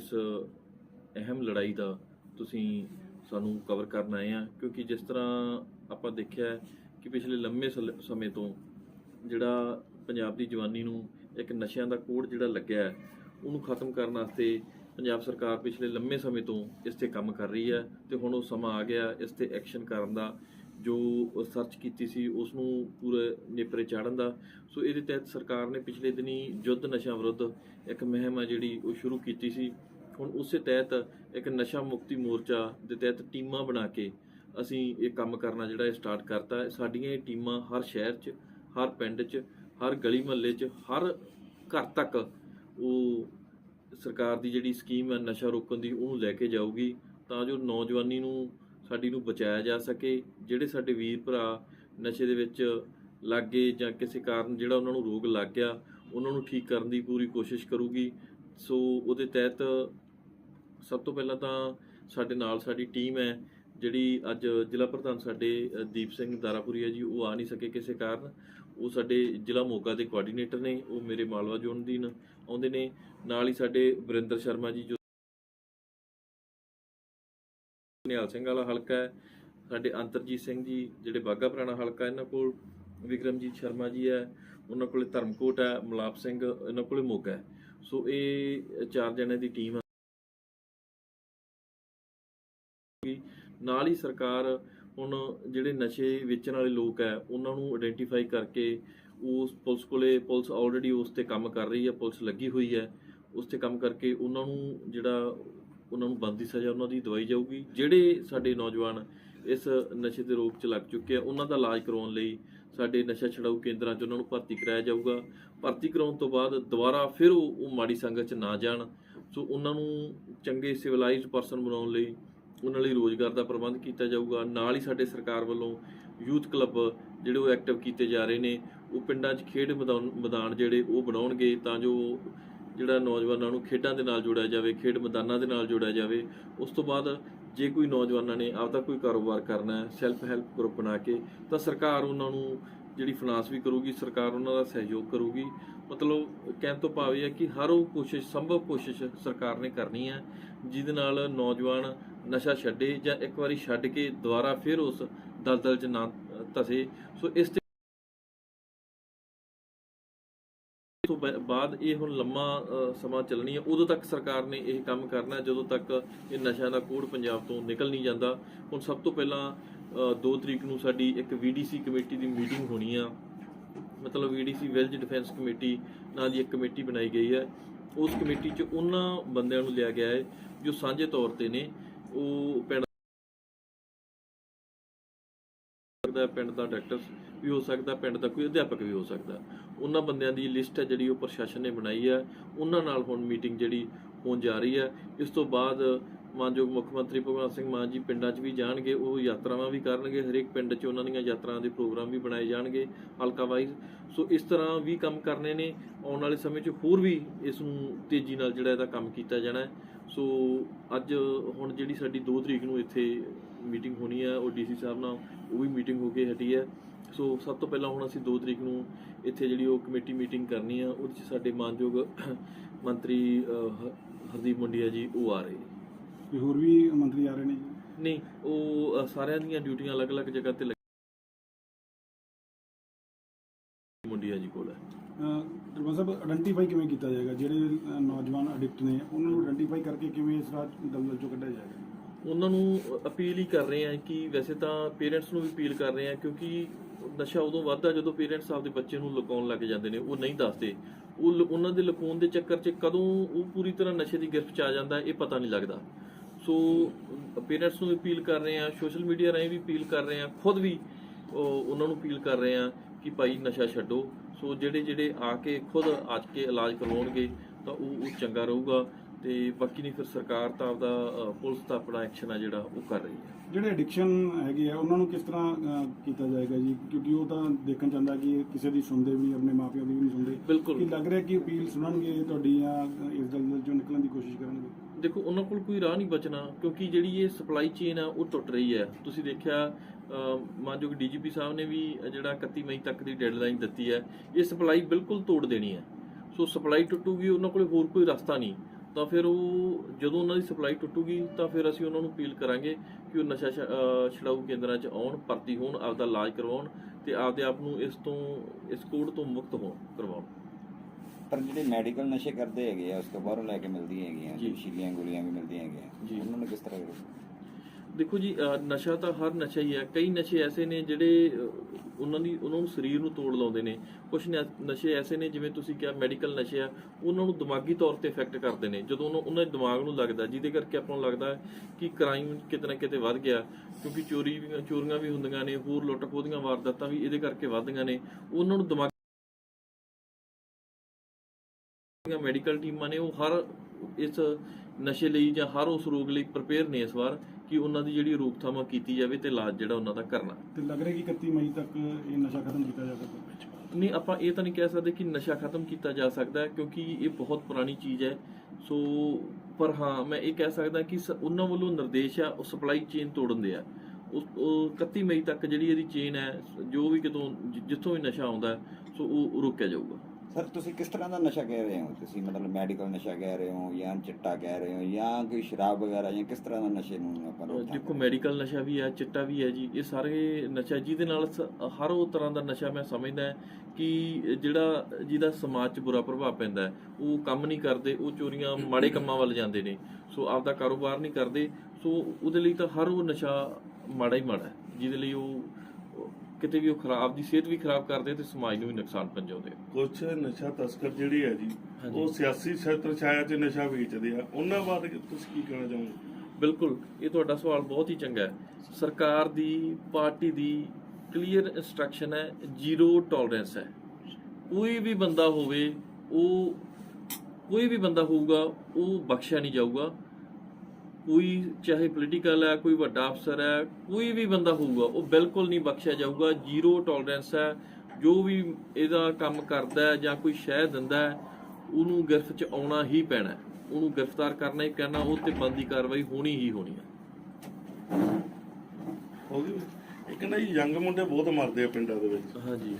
ਇਸ ਅਹਿਮ ਲੜਾਈ ਦਾ ਤੁਸੀਂ ਸਾਨੂੰ ਕਵਰ ਕਰਨ ਆਏ ਆ, ਕਿਉਂਕਿ ਜਿਸ ਤਰ੍ਹਾਂ ਆਪਾਂ ਦੇਖਿਆ ਕਿ ਪਿਛਲੇ ਲੰਮੇ ਸਲ- ਸਮੇਂ ਤੋਂ ਜਿਹੜਾ ਪੰਜਾਬ ਦੀ ਜਵਾਨੀ ਨੂੰ ਇੱਕ ਨਸ਼ਿਆਂ ਦਾ ਕੋੜ ਜਿਹੜਾ ਲੱਗਿਆ ਹੈ, ਉਹਨੂੰ ਖਤਮ ਕਰਨ ਵਾਸਤੇ ਪੰਜਾਬ ਸਰਕਾਰ ਪਿਛਲੇ ਲੰਮੇ ਸਮੇਂ ਤੋਂ ਇਸ ਤੇ ਕੰਮ ਕਰ ਰਹੀ ਹੈ ਤੇ ਹੁਣ ਉਹ ਸਮਾਂ ਆ ਗਿਆ ਇਸ ਤੇ ਐਕਸ਼ਨ ਕਰਨ ਦਾ। ਜੋ ਸਰਚ ਕੀਤੀ ਸੀ ਉਸ ਨੂੰ ਪੂਰੇ ਨੇਪਰੇ ਚਾੜਨ ਦਾ। ਸੋ ਇਹਦੇ ਤਹਿਤ ਸਰਕਾਰ ਨੇ ਪਿਛਲੇ ਦਿਨੀ ਯੁੱਧ ਨਸ਼ਾ ਵਿਰੁੱਧ ਇੱਕ ਮੁਹਿੰਮ ਆ ਜਿਹੜੀ ਉਹ ਸ਼ੁਰੂ ਕੀਤੀ ਸੀ। ਹੁਣ ਉਸੇ ਤਹਿਤ ਇੱਕ ਨਸ਼ਾ ਮੁਕਤੀ ਮੋਰਚਾ ਦੇ ਤਹਿਤ ਟੀਮਾਂ ਬਣਾ ਕੇ ਅਸੀਂ ਇਹ ਕੰਮ ਕਰਨਾ ਜਿਹੜਾ ਇਹ ਸਟਾਰਟ ਕਰਤਾ। ਸਾਡੀਆਂ ਇਹ ਟੀਮਾਂ ਹਰ ਸ਼ਹਿਰ 'ਚ, ਹਰ ਪਿੰਡ 'ਚ, ਹਰ ਗਲੀ ਮਹੱਲੇ 'ਚ, ਹਰ ਘਰ ਤੱਕ ਉਹ ਸਰਕਾਰ ਦੀ ਜਿਹੜੀ ਸਕੀਮ ਹੈ ਨਸ਼ਾ ਰੋਕਣ ਦੀ, ਉਹਨੂੰ ਲੈ ਕੇ ਜਾਊਗੀ। ਤਾਂ ਜੋ ਨੌਜਵਾਨੀ ਨੂੰ ਸਾਡੀ ਨੂੰ ਬਚਾਇਆ ਜਾ ਸਕੇ, ਜਿਹੜੇ ਸਾਡੇ ਵੀਰ ਭਰਾ ਨਸ਼ੇ ਦੇ ਵਿੱਚ ਲੱਗ ਗਏ ਜਾਂ ਕਿਸੇ ਕਾਰਨ ਜਿਹੜਾ ਉਹਨਾਂ ਨੂੰ ਰੋਗ ਲੱਗ ਗਿਆ, ਉਹਨਾਂ ਨੂੰ ਠੀਕ ਕਰਨ ਦੀ ਪੂਰੀ ਕੋਸ਼ਿਸ਼ ਕਰੂਗੀ। ਸੋ ਉਹਦੇ ਤਹਿਤ ਸਭ ਤੋਂ ਪਹਿਲਾਂ ਤਾਂ ਸਾਡੇ ਨਾਲ ਸਾਡੀ ਟੀਮ ਹੈ, ਜਿਹੜੀ ਅੱਜ ਜ਼ਿਲ੍ਹਾ ਪ੍ਰਧਾਨ ਸਾਡੇ ਦੀਪ ਸਿੰਘ ਦਾਰਾਪੁਰੀਆ ਜੀ, ਉਹ ਆ ਨਹੀਂ ਸਕੇ ਕਿਸੇ ਕਾਰਨ। ਉਹ ਸਾਡੇ ਜ਼ਿਲ੍ਹਾ ਮੋਗਾ ਦੇ ਕੋਆਰਡੀਨੇਟਰ ਨੇ, ਉਹ ਮੇਰੇ ਮਾਲਵਾ ਜ਼ੋਨ ਦੀ ਆਉਂਦੇ ਨੇ। ਨਾਲ ਹੀ ਸਾਡੇ ਵਰਿੰਦਰ ਸ਼ਰਮਾ ਜੀ ਨਿਹਾਲ ਸਿੰਘ ਵਾਲਾ ਹਲਕਾ ਹੈ। ਸਾਡੇ ਅੰਤਰਜੀਤ ਸਿੰਘ ਜੀ, ਜਿਹੜੇ ਬਾਗਾ ਪੁਰਾਣਾ ਹਲਕਾ ਇਹਨਾਂ ਕੋਲ ਵਿਕਰਮਜੀਤ ਸ਼ਰਮਾ ਜੀ ਹੈ। ਉਹਨਾਂ ਕੋਲੇ ਧਰਮਕੋਟ ਹੈ, ਮਲਾਪ ਸਿੰਘ, ਇਹਨਾਂ ਕੋਲੇ ਮੋਗਾ ਹੈ। ਸੋ ਇਹ ਚਾਰ ਜਣਿਆਂ ਦੀ ਟੀਮ ਹੈ ਨਾਲ ਹੀ ਸਰਕਾਰ ਹੁਣ ਜਿਹੜੇ ਨਸ਼ੇ ਵੇਚਣ ਵਾਲੇ ਲੋਕ ਹੈ, ਉਹਨਾਂ ਨੂੰ ਆਇਡੈਂਟੀਫਾਈ ਕਰਕੇ ਉਸ ਪੁਲਿਸ ਕੋਲੇ, ਪੁਲਿਸ ਆਲਰੇਡੀ ਉਸ ਤੇ ਕੰਮ ਕਰ ਰਹੀ ਹੈ, ਪੁਲਿਸ ਲੱਗੀ ਹੋਈ ਹੈ। ਉਸ ਤੇ ਕੰਮ ਕਰਕੇ ਉਹਨਾਂ ਨੂੰ ਜਿਹੜਾ ਉਹਨਾਂ ਨੂੰ ਬੰਦੀ ਸਜ਼ਾ ਉਹਨਾਂ ਦੀ ਦਵਾਈ ਜਾਊਗੀ। ਜਿਹੜੇ ਸਾਡੇ ਨੌਜਵਾਨ ਇਸ ਨਸ਼ੇ ਦੇ ਰੋਗ 'ਚ ਲੱਗ ਚੁੱਕੇ ਆ, ਉਹਨਾਂ ਦਾ ਇਲਾਜ ਕਰਵਾਉਣ ਲਈ ਸਾਡੇ ਨਸ਼ਾ ਛਡਾਊ ਕੇਂਦਰਾਂ 'ਚ ਉਹਨਾਂ ਨੂੰ ਭਰਤੀ ਕਰਾਇਆ ਜਾਊਗਾ। ਭਰਤੀ ਕਰਾਉਣ ਤੋਂ ਬਾਅਦ ਦੁਬਾਰਾ ਫਿਰ ਉਹ ਉਹ ਮਾੜੀ ਸੰਗਤ 'ਚ ਨਾ ਜਾਣ। ਸੋ ਉਹਨਾਂ ਨੂੰ ਚੰਗੇ ਸਿਵਲਾਈਜ਼ਡ ਪਰਸਨ ਬਣਾਉਣ ਲਈ ਉਹਨਾਂ ਲਈ ਰੋਜ਼ਗਾਰ ਦਾ ਪ੍ਰਬੰਧ ਕੀਤਾ ਜਾਊਗਾ। ਨਾਲ ਹੀ ਸਾਡੇ ਸਰਕਾਰ ਵੱਲੋਂ ਯੂਥ ਕਲੱਬ ਜਿਹੜੇ ਉਹ ਐਕਟਿਵ ਕੀਤੇ ਜਾ ਰਹੇ ਨੇ, ਉਹ ਪਿੰਡਾਂ 'ਚ ਖੇਡ ਮੈਦਾਨ ਮੈਦਾਨ ਜਿਹੜੇ ਉਹ ਬਣਾਉਣਗੇ ਤਾਂ ਜੋ ਜਿਹੜਾ ਨੌਜਵਾਨਾਂ ਨੂੰ ਖੇਡਾਂ ਦੇ ਨਾਲ ਜੋੜਿਆ ਜਾਵੇ, ਖੇਡ ਮੈਦਾਨਾਂ ਦੇ ਨਾਲ ਜੋੜਿਆ ਜਾਵੇ, ਉਸ ਤੋਂ ਬਾਅਦ ਜੇ ਕੋਈ ਨੌਜਵਾਨਾਂ ਨੇ ਆਪਦਾ ਕੋਈ ਕਾਰੋਬਾਰ ਕਰਨਾ ਹੈ ਸੈਲਫ ਹੈਲਪ ਗਰੁੱਪ ਬਣਾ ਕੇ, ਤਾਂ ਸਰਕਾਰ ਉਹਨਾਂ ਨੂੰ ਜਿਹੜੀ ਫਾਈਨਾਂਸ ਵੀ ਕਰੂਗੀ, ਸਰਕਾਰ ਉਹਨਾਂ ਦਾ ਸਹਿਯੋਗ ਕਰੂਗੀ। ਮਤਲਬ ਕਹਿਣ ਤੋਂ ਭਾਵ ਇਹ ਹੈ ਕਿ ਹਰ ਉਹ ਕੋਸ਼ਿਸ਼, ਸੰਭਵ ਕੋਸ਼ਿਸ਼ ਸਰਕਾਰ ਨੇ ਕਰਨੀ ਹੈ, ਜਿਹਦੇ ਨਾਲ ਨੌਜਵਾਨ ਨਸ਼ਾ ਛੱਡੇ ਜਾਂ ਇੱਕ ਵਾਰੀ ਛੱਡ ਕੇ ਦੁਬਾਰਾ ਫਿਰ ਉਸ ਦਲਦਲ 'ਚ ਨਾ ਧਸੇ। ਸੋ ਇਸ ਤੋਂ ਬਾ- ਬਾਅਦ ਇਹ ਹੁਣ ਲੰਮਾ ਸਮਾਂ ਚੱਲਣੀ ਹੈ। ਉਦੋਂ ਤੱਕ ਸਰਕਾਰ ਨੇ ਇਹ ਕੰਮ ਕਰਨਾ ਜਦੋਂ ਤੱਕ ਇਹ ਨਸ਼ਿਆਂ ਦਾ ਕੋੜ ਪੰਜਾਬ ਤੋਂ ਨਿਕਲ ਨਹੀਂ ਜਾਂਦਾ। ਹੁਣ ਸਭ ਤੋਂ ਪਹਿਲਾਂ 2 ਤਰੀਕ ਨੂੰ ਸਾਡੀ ਇੱਕ ਵੀਡੀਸੀ ਕਮੇਟੀ ਦੀ ਮੀਟਿੰਗ ਹੋਣੀ ਆ। ਮਤਲਬ ਵੀਡੀਸੀ ਵਿਲਜ ਡਿਫੈਂਸ ਕਮੇਟੀ ਨਾਂ ਦੀ ਇੱਕ ਕਮੇਟੀ ਬਣਾਈ ਗਈ ਹੈ। ਉਸ ਕਮੇਟੀ 'ਚ ਉਹਨਾਂ ਬੰਦਿਆਂ ਨੂੰ ਲਿਆ ਗਿਆ ਹੈ, ਜੋ ਸਾਂਝੇ ਤੌਰ ਤੇ ਨੇ। ਉਹ ਪਿੰਡ ਦਾ ਡਾਕਟਰ ਵੀ ਹੋ ਸਕਦਾ, ਪਿੰਡ ਦਾ ਕੋਈ ਅਧਿਆਪਕ ਵੀ ਹੋ ਸਕਦਾ। ਉਹਨਾਂ ਬੰਦਿਆਂ ਦੀ ਲਿਸਟ ਹੈ ਜਿਹੜੀ ਉਹ ਪ੍ਰਸ਼ਾਸਨ ਨੇ ਬਣਾਈ ਹੈ। ਉਹਨਾਂ ਨਾਲ ਹੁਣ ਮੀਟਿੰਗ ਜਿਹੜੀ ਹੋਣ ਜਾ ਰਹੀ ਹੈ। ਇਸ ਤੋਂ ਬਾਅਦ ਮਾਨਯੋਗ ਮੁੱਖ ਮੰਤਰੀ ਭਗਵੰਤ ਸਿੰਘ ਮਾਨ ਜੀ ਪਿੰਡਾਂ 'ਚ ਵੀ ਜਾਣਗੇ, ਉਹ ਯਾਤਰਾਵਾਂ ਵੀ ਕਰਨਗੇ, ਹਰੇਕ ਪਿੰਡ 'ਚ ਉਹਨਾਂ ਦੀਆਂ ਯਾਤਰਾਵਾਂ ਦੇ ਪ੍ਰੋਗਰਾਮ ਵੀ ਬਣਾਏ ਜਾਣਗੇ, ਹਲਕਾ ਵਾਈਜ਼। ਸੋ ਇਸ ਤਰ੍ਹਾਂ ਵੀ ਕੰਮ ਕਰਨੇ ਨੇ, ਆਉਣ ਵਾਲੇ ਸਮੇਂ 'ਚ ਹੋਰ ਵੀ ਇਸ ਨੂੰ ਤੇਜ਼ੀ ਨਾਲ ਜਿਹੜਾ ਇਹਦਾ ਕੰਮ ਕੀਤਾ ਜਾਣਾ ਹੈ। ਸੋ ਅੱਜ ਹੁਣ ਜਿਹੜੀ ਸਾਡੀ 2 ਤਰੀਕ ਨੂੰ ਇੱਥੇ ਮੀਟਿੰਗ ਹੋਣੀ ਹੈ, ਉਹ ਡੀਸੀ ਸਾਹਿਬ ਨਾਲ, ਉਹ ਵੀ ਮੀਟਿੰਗ ਹੋ ਕੇ ਹਟੀ ਹੈ। ਸੋ ਸਭ ਤੋਂ ਪਹਿਲਾਂ ਹੁਣ ਅਸੀਂ 2 ਤਰੀਕ ਨੂੰ ਇੱਥੇ ਜਿਹੜੀ ਉਹ ਕਮੇਟੀ ਮੀਟਿੰਗ ਕਰਨੀ ਆ ਉਹਦੇ 'ਚ ਸਾਡੇ ਮਾਨਯੋਗ ਮੰਤਰੀ ਹ- ਹਰਦੀਪ ਮੁੰਡੀਆ ਜੀ ਉਹ ਆ ਰਹੇ ਕੋਈ ਹੋਰ ਵੀ ਮੰਤਰੀ ਆ ਰਹੇ ਨੇ ਜੀ? ਨਹੀਂ ਉਹ ਅਹ, ਸਾਰਿਆਂ ਦੀਆਂ ਡਿਊਟੀਆਂ ਅਲੱਗ-ਅਲੱਗ ਜਗ੍ਹਾ ਤੇ ਲੱਗੀ ਮੁੰਡੀਆ ਜੀ ਕੋਲ ਹੈ। ਦਰਬਾਰ ਸਾਹਿਬ ਆਇਡੈਂਟੀਫਾਈ ਕਿਵੇਂ ਕੀਤਾ ਜਾਏਗਾ? ਜਿਹੜੇ ਨੌਜਵਾਨ ਐਡਿਕਟ ਨੇ ਉਹਨਾਂ ਨੂੰ ਆਇਡੈਂਟੀਫਾਈ ਕਰਕੇ ਕਿਵੇਂ ਇਸ ਰਾਤ ਦਲਦਲ ਚੋਂ ਕੱਢਿਆ ਜਾਏਗਾ? ਉਹਨਾਂ ਨੂੰ ਅਪੀਲ ਹੀ ਕਰ ਰਹੇ ਆ ਕਿ ਵੈਸੇ ਤਾਂ ਪੇਰੈਂਟਸ ਨੂੰ ਵੀ ਅਪੀਲ ਕਰ ਰਹੇ ਆ ਕਿਉਂਕਿ ਨਸ਼ਾ ਉਦੋਂ ਵੱਧਦਾ ਜਦੋਂ ਪੇਰੈਂਟਸ ਆਪਦੇ ਬੱਚੇ ਨੂੰ ਲੁਕਾਉਣ ਲੱਗ ਜਾਂਦੇ ਨੇ ਉਹ ਨਹੀਂ ਦੱਸਦੇ। ਉਹ ਲ- ਉਹਨਾਂ ਦੇ ਲੁਕਾਉਣ ਦੇ ਚੱਕਰ 'ਚ ਕਦੋਂ ਉਹ ਪੂਰੀ ਤਰ੍ਹਾਂ ਨਸ਼ੇ ਦੀ ਗਿਰਫਤ 'ਚ ਆ ਜਾਂਦਾ ਇਹ ਪਤਾ ਨਹੀਂ ਲੱਗਦਾ। ਸੋ ਪੇਰੈਂਟਸ ਨੂੰ ਅਪੀਲ ਕਰ ਰਹੇ ਆ ਸੋਸ਼ਲ ਮੀਡੀਆ ਰਾਹੀਂ ਵੀ ਅਪੀਲ ਕਰ ਰਹੇ ਆ ਖੁਦ ਵੀ ਉਹ ਉਹਨਾਂ ਨੂੰ ਅਪੀਲ ਕਰ ਰਹੇ ਆ ਕਿ ਭਾਈ ਨਸ਼ਾ ਛੱਡੋ। ਸੋ ਜਿਹੜੇ ਜਿਹੜੇ ਆ ਕੇ ਖੁਦ ਅੱਜ ਕੇ ਇਲਾਜ ਕਰਵਾਉਣਗੇ ਤਾਂ ਉਹ ਉਹ ਚੰਗਾ ਰਹੂਗਾ ਤੇ ਬਾਕੀ ਨਹੀਂ ਫਿਰ ਸਰਕਾਰ ਤਾਂ ਆਪਦਾ ਪੁਲਿਸ ਤਾਂ ਆਪਣਾ ਐਕਸ਼ਨ ਆ ਜਿਹੜਾ ਉਹ ਕਰ ਰਹੀ ਹੈ। ਜਿਹੜੇ ਐਡਿਕਸ਼ਨ ਹੈਗੇ ਆ ਉਹਨਾਂ ਨੂੰ ਕਿਸ ਤਰ੍ਹਾਂ ਕੀਤਾ ਜਾਏਗਾ ਜੀ? ਕਿਉਂਕਿ ਉਹ ਤਾਂ ਦੇਖਣ ਚਾਹੁੰਦਾ ਕਿ ਕਿਸੇ ਦੀ ਸੁਣਦੇ ਵੀ ਆਪਣੇ ਮਾਪਿਆਂ ਦੀ ਵੀ ਨਹੀਂ ਸੁਣਦੇ। ਕੀ ਲੱਗ ਰਿਹਾ ਕਿ ਅਪੀਲ ਸੁਣਨਗੇ ਤੁਹਾਡੀ ਜਾਂ ਇਸ ਦਲਦਲ ਚੋਂ ਨਿਕਲਣ ਦੀ ਕੋਸ਼ਿਸ਼ ਕਰਨਗੇ? ਦੇਖੋ ਉਹਨਾਂ ਕੋਲ ਕੋਈ ਰਾਹ ਨਹੀਂ ਬਚਣਾ ਕਿਉਂਕਿ ਜਿਹੜੀ ਇਹ ਸਪਲਾਈ ਚੇਨ ਆ ਉਹ ਟੁੱਟ ਰਹੀ ਹੈ। ਤੁਸੀਂ ਦੇਖਿਆ ਅ, ਮਾਨਯੋਗ ਡੀਜੀਪੀ ਸਾਹਿਬ ਨੇ ਵੀ ਜਿਹੜਾ 31 ਮਈ ਤੱਕ ਦੀ ਡੈਡਲਾਈਨ ਦਿੱਤੀ ਹੈ ਇਹ ਸਪਲਾਈ ਬਿਲਕੁਲ ਤੋੜ ਦੇਣੀ ਹੈ। ਸੋ ਸਪਲਾਈ ਟੁੱਟੂਗੀ ਉਹਨਾਂ ਕੋਲ ਹੋਰ ਕੋਈ ਰਸਤਾ ਨਹੀਂ। ਤਾਂ ਫਿਰ ਉਹ ਜਦੋਂ ਉਹਨਾਂ ਦੀ ਸਪਲਾਈ ਟੁੱਟੂਗੀ ਤਾਂ ਫਿਰ ਅਸੀਂ ਉਹਨਾਂ ਨੂੰ ਅਪੀਲ ਕਰਾਂਗੇ ਕਿ ਉਹ ਨਸ਼ਾ ਛ- ਅਹ ਕੇਂਦਰਾਂ 'ਚ ਆਉਣ ਭਰਤੀ ਹੋਣ ਆਪਦਾ ਇਲਾਜ ਕਰਵਾਉਣ ਤੇ ਆਪਦੇ ਆਪ ਨੂੰ ਇਸ ਤੋਂ ਇਸ ਕੋਡ ਤੋਂ ਮੁਕਤ ਹੋਣ ਕਰਵਾਉਣ। ਪਰ ਜਿਹੜੇ ਮੈਡੀਕਲ ਨਸ਼ੇ ਕਰਦੇ ਹੈਗੇ ਆ ਉਸ ਤੋਂ ਬਾਹਰੋਂ ਲੈ ਕੇ ਮਿਲਦੀਆਂ ਹੈਗੀਆਂ ਜੀ। ਸ਼ੀਲੀਆਂ ਗੋਲੀਆਂ ਵੀ ਮਿਲਦੀਆਂ ਹੈਗੀਆਂ। ਜੀ। ਉਹਨਾਂ ਨੂੰ ਕਿਸ ਤਰ੍ਹਾਂ ਕਰੋ ਦੇਖੋ ਜੀ ਅਹ ਨਸ਼ਾ ਤਾਂ ਹਰ ਨਸ਼ਾ ਹੀ ਹੈ। ਕਈ ਨਸ਼ੇ ਐਸੇ ਨੇ ਜਿਹੜੇ ਅਹ, ਉਹਨਾਂ ਦੀ ਉਹਨਾਂ ਨੂੰ ਸਰੀਰ ਨੂੰ ਤੋੜ ਲਾਉਂਦੇ ਨੇ। ਕੁਝ ਨਸ਼ੇ ਐਸੇ ਨੇ ਜਿਵੇਂ ਤੁਸੀਂ ਕਿਹਾ ਮੈਡੀਕਲ ਨਸ਼ੇ ਆ ਉਹਨਾਂ ਨੂੰ ਦਿਮਾਗੀ ਤੌਰ ਤੇ ਇਫੈਕਟ ਕਰਦੇ ਨੇ। ਜਦੋਂ ਉਹਨਾਂ ਉਹਨਾਂ ਦੇ ਦਿਮਾਗ ਨੂੰ ਲੱਗਦਾ ਜਿਹਦੇ ਕਰਕੇ ਆਪਾਂ ਨੂੰ ਲੱਗਦਾ ਹੈ ਕਿ ਕ੍ਰਾਈਮ ਕਿਤੇ ਨਾ ਕਿਤੇ ਵੱਧ ਗਿਆ ਕਿਉਂਕਿ ਚੋਰੀ ਵੀ ਚੋਰੀਆਂ ਵੀ ਹੁੰਦੀਆਂ ਨੇ ਹੋਰ ਲੁੱਟ ਖੋਹ ਦੀਆਂ ਵਾਰਦਾਤਾਂ ਵੀ ਇਹਦੇ ਕਰਕੇ ਵੱਧਦੀਆਂ ਨੇ। ਉਹਨਾਂ ਨੂੰ ਦਿਮਾਗ ਮੈਡੀਕਲ ਟੀਮਾਂ ਨੇ ਉਹ ਹਰ ਇਸ ਨਸ਼ੇ ਲਈ ਜਾਂ ਹਰ ਉਸ ਰੋਗ ਲਈ ਪ੍ਰਪੇਅਰ ਨੇ ਇਸ ਵਾਰ ਕਿ ਉਹਨਾਂ ਦੀ ਜਿਹੜੀ ਰੋਕਥਾਮ ਕੀਤੀ ਜਾਵੇ ਤੇ ਇਲਾਜ ਜਿਹੜਾ ਉਹਨਾਂ ਦਾ ਕਰਨਾ। ਤੇ ਲੱਗ ਰਿਹਾ ਕਿ 31 ਮਈ ਤੱਕ ਇਹ ਨਸ਼ਾ ਖਤਮ ਕੀਤਾ ਜਾ ਸਕਦਾ। ਨਹੀਂ ਆਪਾਂ ਇਹ ਤਾਂ ਨਹੀਂ ਕਹਿ ਸਕਦੇ ਕਿ ਨਸ਼ਾ ਖਤਮ ਕੀਤਾ ਜਾ ਸਕਦਾ ਕਿਉਂਕਿ ਇਹ ਬਹੁਤ ਪੁਰਾਣੀ ਚੀਜ਼ ਹੈ। ਸੋ ਪਰ ਹਾਂ ਮੈਂ ਇਹ ਕਹਿ ਸਕਦਾ ਕਿ ਉਹਨਾਂ ਵੱਲੋਂ ਨਿਰਦੇਸ਼ ਆ ਉਹ ਸਪਲਾਈ ਚੇਨ ਤੋੜਨ ਦੇ ਆ। ਉਸ ਉਹ 31 ਮਈ ਤੱਕ ਜਿਹੜੀ ਇਹਦੀ ਚੇਨ ਹੈ ਜੋ ਵੀ ਕਿਤੋਂ ਜਿੱਥੋਂ ਵੀ ਨਸ਼ਾ ਆਉਂਦਾ ਸੋ ਉਹ ਰੋਕਿਆ ਜਾਊਗਾ। ਸਰ ਤੁਸੀਂ ਕਿਸ ਤਰ੍ਹਾਂ ਦਾ ਨਸ਼ਾ ਕਹਿ ਰਹੇ ਹੋ? ਤੁਸੀਂ ਮਤਲਬ ਮੈਡੀਕਲ ਨਸ਼ਾ ਕਹਿ ਰਹੇ ਹੋ ਜਾਂ ਚਿੱਟਾ ਕਹਿ ਰਹੇ ਹੋ ਜਾਂ ਕੋਈ ਸ਼ਰਾਬ ਵਗੈਰਾ ਜਾਂ ਕਿਸ ਤਰ੍ਹਾਂ ਦਾ ਨਸ਼ੇ ਨੂੰ ਆਪਾਂ ਰੋਕਥਾਮ ਦੇਖੋ? ਮੈਡੀਕਲ ਨਸ਼ਾ ਵੀ ਹੈ ਚਿੱਟਾ ਵੀ ਹੈ ਜੀ। ਇਹ ਸਾਰੇ ਨਸ਼ਾ ਜਿਹਦੇ ਨਾਲ ਹਰ ਉਹ ਤਰ੍ਹਾਂ ਦਾ ਨਸ਼ਾ ਮੈਂ ਸਮਝਦਾ ਕਿ ਜਿਹੜਾ ਜਿਹਦਾ ਸਮਾਜ 'ਚ ਬੁਰਾ ਪ੍ਰਭਾਵ ਪੈਂਦਾ ਹੈ ਉਹ ਕੰਮ ਨਹੀਂ ਕਰਦੇ ਉਹ ਚੋਰੀਆਂ ਮਾੜੇ ਕੰਮਾਂ ਵੱਲ ਜਾਂਦੇ ਨੇ। ਸੋ ਆਪਦਾ ਕਾਰੋਬਾਰ ਨਹੀਂ ਕਰਦੇ ਸੋ ਉਹਦੇ ਲਈ ਤਾਂ ਹਰ ਉਹ ਨਸ਼ਾ ਮਾੜਾ ਹੀ ਮਾੜਾ ਜਿਹਦੇ ਲਈ ਉਹ ਕਿਤੇ ਵੀ ਉਹ ਖਰਾਬ ਦੀ ਸਿਹਤ ਵੀ ਖਰਾਬ ਕਰਦੇ ਤੇ ਸਮਾਜ ਨੂੰ ਵੀ ਨੁਕਸਾਨ ਪਹੁੰਚਾਉਂਦੇ ਕੁਛ ਨਸ਼ਾ ਤਸਕਰ ਜਿਹੜੀ ਹੈ ਜੀ। ਉਹ ਸਿਆਸੀ ਛਤਰ ਛਾਇਆ 'ਚ ਨਸ਼ਾ ਵੇਚਦੇ ਆ। ਉਹਨਾਂ ਬਾਰੇ ਤੁਸੀਂ ਕੀ ਕਹਿਣਾ ਚਾਹੋਗੇ? ਬਿਲਕੁਲ ਇਹ ਤੁਹਾਡਾ ਸਵਾਲ ਬਹੁਤ ਹੀ ਚੰਗਾ ਹੈ। ਸਰਕਾਰ ਦੀ ਪਾਰਟੀ ਦੀ ਕਲੀਅਰ ਇਨਸਟਰਕਸ਼ਨ ਹੈ ਜ਼ੀਰੋ ਟੋਲਰੈਂਸ ਹੈ। ਕੋਈ ਵੀ ਬੰਦਾ ਹੋਵੇ ਉਹ ਕੋਈ ਵੀ ਬੰਦਾ ਹੋਊਗਾ ਉਹ ਬਖਸ਼ਿਆ ਨਹੀਂ ਜਾਊਗਾ। ਕੋਈ ਚਾਹੇ ਪੋਲੀਟੀਕਲ ਹੈ ਕੋਈ ਵੱਡਾ ਅਫਸਰ ਹੈ ਕੋਈ ਵੀ ਬੰਦਾ ਹੋਊਗਾ ਉਹ ਬਿਲਕੁਲ ਨਹੀਂ ਬਖਸ਼ਿਆ ਜਾਊਗਾ ਜ਼ੀਰੋ ਟੋਲਰੈਂਸ ਹੈ। ਜੋ ਵੀ ਇਹਦਾ ਕੰਮ ਕਰਦਾ ਹੈ ਜਾਂ ਕੋਈ ਸ਼ਹਿ ਦਿੰਦਾ ਹੈ ਉਹਨੂੰ ਗਿਰਫਤ 'ਚ ਆਉਣਾ ਹੀ ਪੈਣਾ ਉਹਨੂੰ ਗ੍ਰਿਫਤਾਰ ਕਰਨਾ ਹੀ ਕਰਨਾ ਉਹ ਤੇ ਬੰਦੀ ਕਾਰਵਾਈ ਹੋਣੀ ਹੀ ਹੋਣੀ ਹੈ। ਹੋ ਗਈ? ਇੱਕ ਨਾ ਜੀ ਯੰਗ ਮੁੰਡੇ ਬਹੁਤ ਮਰਦੇ ਆ ਪਿੰਡਾਂ ਦੇ ਵਿੱਚ। ਹਾਂਜੀ।